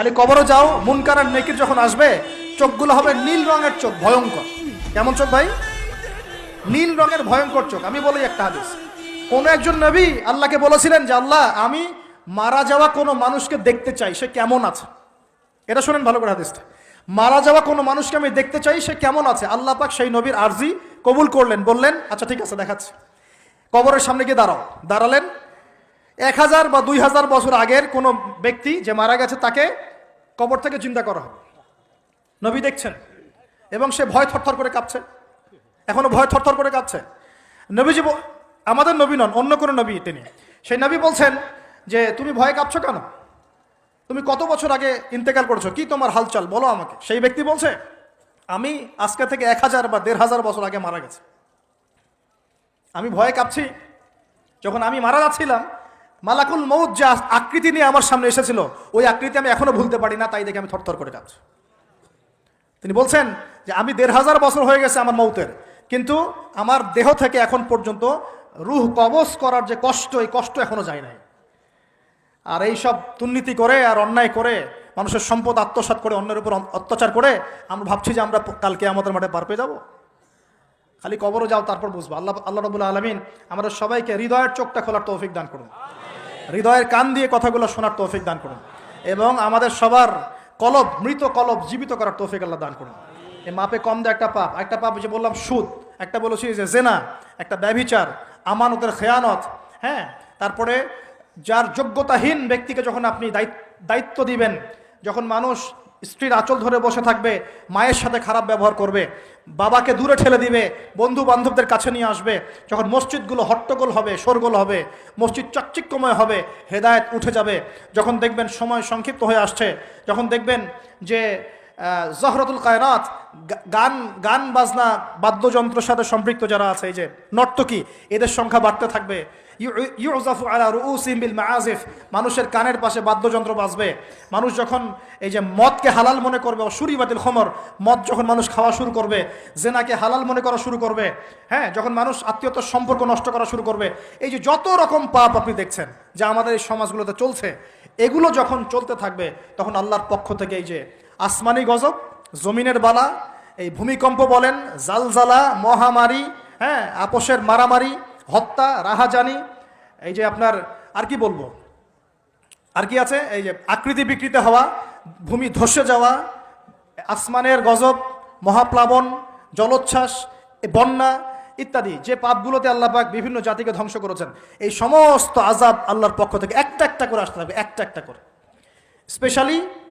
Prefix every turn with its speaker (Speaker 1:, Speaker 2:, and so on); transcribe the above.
Speaker 1: খালি কবরও যাও, মুনকার নেকির যখন আসবে, চোখগুলো হবে নীল রঙের চোখ, ভয়ঙ্কর। কেমন চোখ ভাই? নীল রঙের ভয়ঙ্কর চোখ, আমি বলি একটা হাদিস। কোন একজন নবী আল্লাহকে বলেছিলেন যে, আল্লাহ, আমি মারা যাওয়া কোনো মানুষকে দেখতে চাই, সে কেমন আছে? এটা শোনেন ভালো করে হাদিসটা। মারা যাওয়া কোনো মানুষকে আমি দেখতে চাই, সে কেমন আছে? আল্লাহ পাক সেই নবীর আর্জি কবুল করলেন, বললেন আচ্ছা ঠিক আছে, দেখাচ্ছি। কবরের সামনে গিয়ে দাঁড়াও। দাঁড়ালেন। এক হাজার বা দুই হাজার বছর আগের কোনো ব্যক্তি যে মারা গেছে, তাকে কবর থেকে চিন্তা করা হবে। নবী দেখছেন, এবং সে ভয় থরথর করে কাঁপছে। এখনও ভয় থরথর করে কাঁপছে। নবীজি আমাদের নবী নন, অন্য কোনো নবী তিনি। সেই নবী বলছেন যে, তুমি ভয় কাঁপছো কেন? তুমি কত বছর আগে ইন্তেকাল করেছ? কি তোমার হালচাল? বলো আমাকে। সেই ব্যক্তি বলছে, আমি আজকে থেকে এক হাজার বা দেড় হাজার বছর আগে মারা গেছে। আমি ভয়ে কাঁপছি। যখন আমি মারা যাচ্ছিলাম মালাকুল মৌত যে আকৃতি নিয়ে আমার সামনে এসেছিল, ওই আকৃতি আমি এখনও ভুলতে পারি না, তাই দেখে আমি থরথর করে কাঁপছি। তিনি বলছেন যে, আমি দেড় হাজার বছর হয়ে গেছে আমার মৌতের কিন্তু আমার দেহ থেকে এখন পর্যন্ত রুহ কবজ করার যে কষ্ট, এই কষ্ট এখনও যায় নাই। আর এই সব দুর্নীতি করে আর অন্যায় করে, মানুষের সম্পদ আত্মসাৎ করে, অন্যের উপর অত্যাচার করে, আমরা ভাবছি যে আমরা কালকে আমাদের মাঠে পার পেয়ে যাব। খালি কবরও যাও, তারপর বুঝব। আল্লাহ আল্লাহ রবুল্লা আলমিন আমাদের সবাইকে হৃদয়ের চোখটা খোলার তৌফিক দান করুন। হৃদয়ের কান দিয়ে কথাগুলো শোনার তৌফিক দান করুন। এবং আমাদের সবার কলব, মৃত কলব জীবিত করার তৌফিক আল্লাহ দান করুন। এ মাপে কম দেয় একটা পাপ। একটা পাপ যে বললাম সুদ। একটা বলেছি যে জেনা, একটা ব্যভিচার, আমানতের খেয়ানত হ্যাঁ? তারপরে যার যোগ্যতাহীন ব্যক্তিকে যখন আপনি দায়িত্ব দায়িত্ব দিবেন, যখন মানুষ স্ত্রীর আঁচল ধরে বসে থাকবে, মায়ের সাথে খারাপ ব্যবহার করবে, বাবাকে দূরে ঠেলে দিবে বন্ধু বান্ধবদের কাছে নিয়ে আসবে, যখন মসজিদগুলো হট্টগোল হবে, শোরগোল হবে, মসজিদ চাকচিক্যময় হবে, হেদায়ত উঠে যাবে, যখন দেখবেন সময় সংক্ষিপ্ত হয়ে আসছে, যখন দেখবেন যে জহরতুল কায়নাত গান গান বাজনা, বাদ্যযন্ত্রের সাথে সম্পৃক্ত যারা আছে, এই যে নর্তকী, এদের সংখ্যা বাড়তে থাকবে। ইউ- ইউজাফু আলা মানুষের কানের পাশে বাদ্যযন্ত্র বাজবে। মানুষ যখন এই যে মদকে হালাল মনে করবে অসুরি বাতিল খমর, মদ যখন মানুষ খাওয়া শুরু করবে, জেনাকে হালাল মনে করা শুরু করবে হ্যাঁ যখন মানুষ আত্মীয়তার সম্পর্ক নষ্ট করা শুরু করবে, এই যে যত রকম পাপ আপনি দেখছেন, যা আমাদের এই সমাজগুলোতে চলছে, এগুলো যখন চলতে থাকবে, তখন আল্লাহর পক্ষ থেকে এই যে আসমানি গজব, জমিনের বালা, এই ভূমিকম্প বলেন, জালজালা, মহামারী হ্যাঁ আপোষের মারামারি, হত্যা, রাহাজানি, এই যে আপনার, আর কি বলব? আর কি আছে? এই যে আকৃতি বিকৃত হওয়া, ভূমি ধসে যাওয়া, আসমানের গজব, মহাপ্লাবন, জলোচ্ছ্বাস বন্যা ইত্যাদি, যে পাপগুলোতে পাক বিভিন্ন জাতিকে ধ্বংস করেছেন। এই সমস্ত আজাব আল্লাহর পক্ষ থেকে একটা একটা করে আসতে থাকবে, একটা একটা করে। স্পেশালি